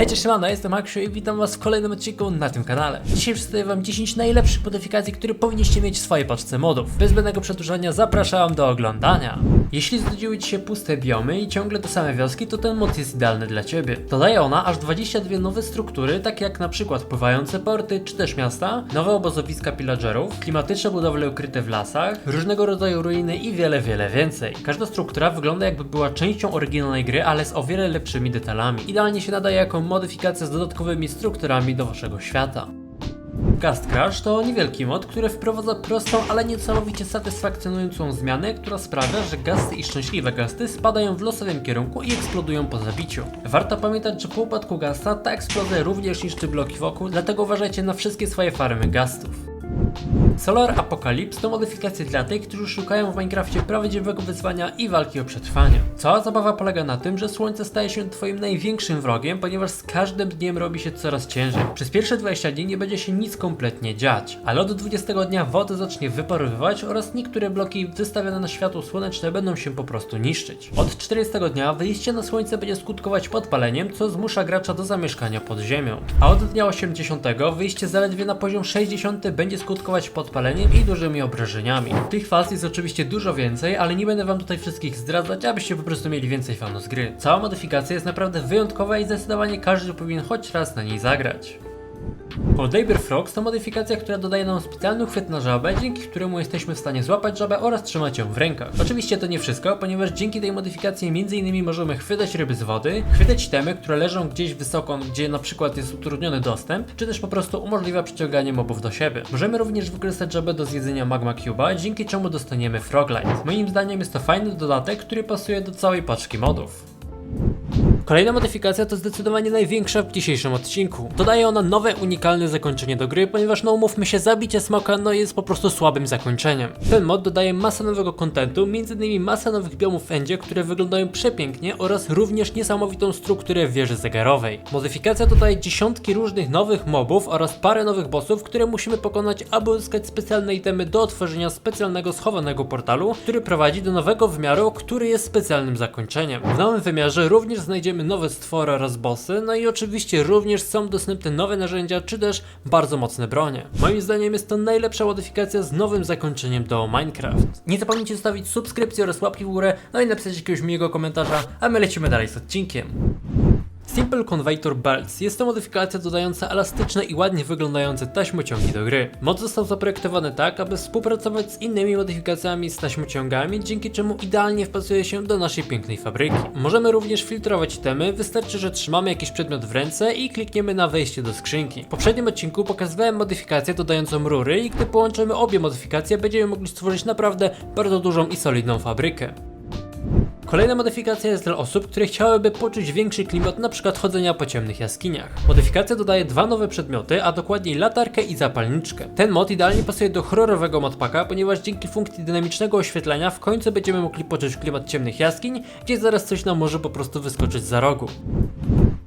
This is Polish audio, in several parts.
Hej, cześć, jestem Aksio i witam was w kolejnym odcinku na tym kanale. Dzisiaj przedstawię wam 10 najlepszych modyfikacji, które powinniście mieć w swojej paczce modów. Bez zbędnego przedłużania zapraszam do oglądania. Jeśli znudziły ci się puste biomy i ciągle te same wioski, to ten mod jest idealny dla ciebie. Dodaje ona aż 22 nowe struktury, takie jak na przykład pływające porty czy też miasta, nowe obozowiska pillagerów, klimatyczne budowle ukryte w lasach, różnego rodzaju ruiny i wiele, wiele więcej. Każda struktura wygląda jakby była częścią oryginalnej gry, ale z o wiele lepszymi detalami. Idealnie się nadaje jako modyfikacja z dodatkowymi strukturami do waszego świata. Gast Crash to niewielki mod, który wprowadza prostą, ale niesamowicie satysfakcjonującą zmianę, która sprawia, że gasty i szczęśliwe gasty spadają w losowym kierunku i eksplodują po zabiciu. Warto pamiętać, że po upadku gasta ta eksplozja również niszczy bloki wokół, dlatego uważajcie na wszystkie swoje farmy gastów. Solar Apocalypse to modyfikacje dla tych, którzy szukają w Minecrafcie prawdziwego wyzwania i walki o przetrwanie. Cała zabawa polega na tym, że słońce staje się twoim największym wrogiem, ponieważ z każdym dniem robi się coraz ciężej. Przez pierwsze 20 dni nie będzie się nic kompletnie dziać, ale od 20 dnia wodę zacznie wyparowywać oraz niektóre bloki wystawione na światło słoneczne będą się po prostu niszczyć. Od 40 dnia wyjście na słońce będzie skutkować podpaleniem, co zmusza gracza do zamieszkania pod ziemią. A od dnia 80 wyjście zaledwie na poziom 60 będzie skutkować podpaleniem i dużymi obrażeniami. Tych faz jest oczywiście dużo więcej, ale nie będę wam tutaj wszystkich zdradzać, abyście po prostu mieli więcej fanu z gry. Cała modyfikacja jest naprawdę wyjątkowa i zdecydowanie każdy powinien choć raz na niej zagrać. Poldaber Frogs to modyfikacja, która dodaje nam specjalny chwyt na żabę, dzięki któremu jesteśmy w stanie złapać żabę oraz trzymać ją w rękach. Oczywiście to nie wszystko, ponieważ dzięki tej modyfikacji m.in. możemy chwytać ryby z wody, chwytać temy, które leżą gdzieś wysoko, gdzie na przykład jest utrudniony dostęp, czy też po prostu umożliwia przyciąganie mobów do siebie. Możemy również wykorzystać żabę do zjedzenia Magma Cube'a, dzięki czemu dostaniemy Froglight. Moim zdaniem jest to fajny dodatek, który pasuje do całej paczki modów. Kolejna modyfikacja to zdecydowanie największa w dzisiejszym odcinku. Dodaje ona nowe, unikalne zakończenie do gry, ponieważ no umówmy się, zabicie smoka no jest po prostu słabym zakończeniem. Ten mod dodaje masę nowego kontentu, m.in. masę nowych biomów w endzie, które wyglądają przepięknie oraz również niesamowitą strukturę wieży zegarowej. Modyfikacja dodaje dziesiątki różnych nowych mobów oraz parę nowych bossów, które musimy pokonać, aby uzyskać specjalne itemy do otworzenia specjalnego schowanego portalu, który prowadzi do nowego wymiaru, który jest specjalnym zakończeniem. W nowym wymiarze również znajdziemy nowe stwory oraz bossy, no i oczywiście również są dostępne nowe narzędzia, czy też bardzo mocne bronie. Moim zdaniem jest to najlepsza modyfikacja z nowym zakończeniem do Minecraft. Nie zapomnijcie zostawić subskrypcji oraz łapki w górę, no i napisać jakiegoś miłego komentarza, a my lecimy dalej z odcinkiem. Simple Convector Belts jest to modyfikacja dodająca elastyczne i ładnie wyglądające taśmociągi do gry. Mod został zaprojektowany tak, aby współpracować z innymi modyfikacjami z taśmociągami, dzięki czemu idealnie wpasuje się do naszej pięknej fabryki. Możemy również filtrować temy, wystarczy, że trzymamy jakiś przedmiot w ręce i klikniemy na wejście do skrzynki. W poprzednim odcinku pokazywałem modyfikację dodającą rury i gdy połączymy obie modyfikacje, będziemy mogli stworzyć naprawdę bardzo dużą i solidną fabrykę. Kolejna modyfikacja jest dla osób, które chciałyby poczuć większy klimat, przykład chodzenia po ciemnych jaskiniach. Modyfikacja dodaje dwa nowe przedmioty, a dokładniej latarkę i zapalniczkę. Ten mod idealnie pasuje do horrorowego modpaka, ponieważ dzięki funkcji dynamicznego oświetlenia w końcu będziemy mogli poczuć klimat ciemnych jaskiń, gdzie zaraz coś nam może po prostu wyskoczyć za rogu.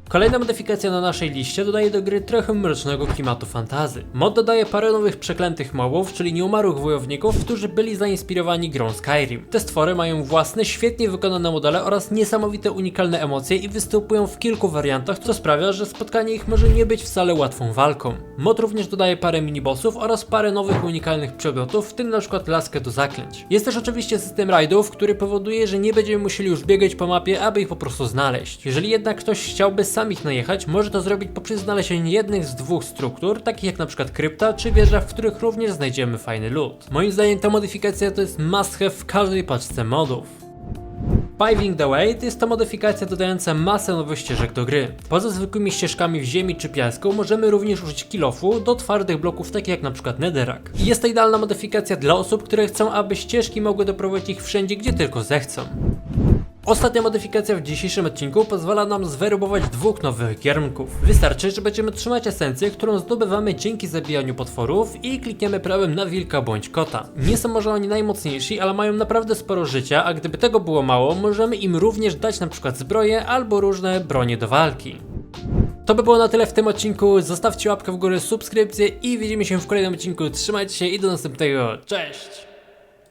Kolejna modyfikacja na naszej liście dodaje do gry trochę mrocznego klimatu fantazy. Mod dodaje parę nowych przeklętych mobów, czyli nieumarłych wojowników, którzy byli zainspirowani grą Skyrim. Te stwory mają własne, świetnie wykonane modele oraz niesamowite unikalne emocje i występują w kilku wariantach, co sprawia, że spotkanie ich może nie być wcale łatwą walką. Mod również dodaje parę minibossów oraz parę nowych unikalnych przedmiotów, w tym na przykład laskę do zaklęć. Jest też oczywiście system rajdów, który powoduje, że nie będziemy musieli już biegać po mapie, aby ich po prostu znaleźć. Jeżeli jednak ktoś chciałby sam ich najechać, może to zrobić poprzez znalezienie jednych z dwóch struktur, takich jak przykład krypta czy wieża, w których również znajdziemy fajny loot. Moim zdaniem ta modyfikacja to jest must have w każdej paczce modów. Paving the Way jest to modyfikacja dodająca masę nowych ścieżek do gry. Poza zwykłymi ścieżkami w ziemi czy piasku możemy również użyć kilofu do twardych bloków takich jak przykład netherrack. I jest to idealna modyfikacja dla osób, które chcą, aby ścieżki mogły doprowadzić ich wszędzie, gdzie tylko zechcą. Ostatnia modyfikacja w dzisiejszym odcinku pozwala nam zwerybować dwóch nowych giermków. Wystarczy, że będziemy trzymać esencję, którą zdobywamy dzięki zabijaniu potworów i klikniemy prawym na wilka bądź kota. Nie są może oni najmocniejsi, ale mają naprawdę sporo życia, a gdyby tego było mało, możemy im również dać przykład zbroję albo różne bronie do walki. To by było na tyle w tym odcinku. Zostawcie łapkę w górę, subskrypcję i widzimy się w kolejnym odcinku. Trzymajcie się i do następnego. Cześć!